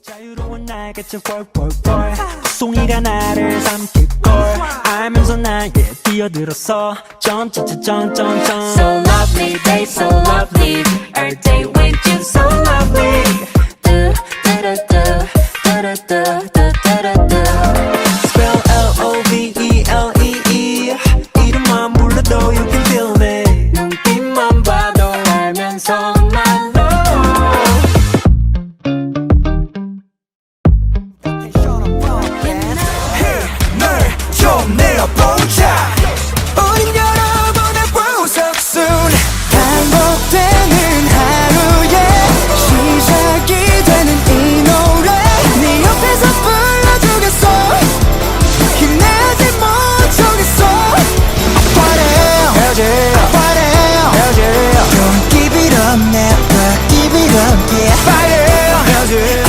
자유로운 날같이 뻘뻘뻘 송이가 나를 삼킬걸 알면서 나에 뛰어들었어 점점점점점점 So lovely day so lovely Our day with you so lovely 뚜뚜루뚜 뚜루뚜뚜뚜루뚜 Spell L-O-V-E-L-E-E 이름만 불러도 you can feel me 눈빛만 봐도 알면서 함께 와 TV 함께 Fire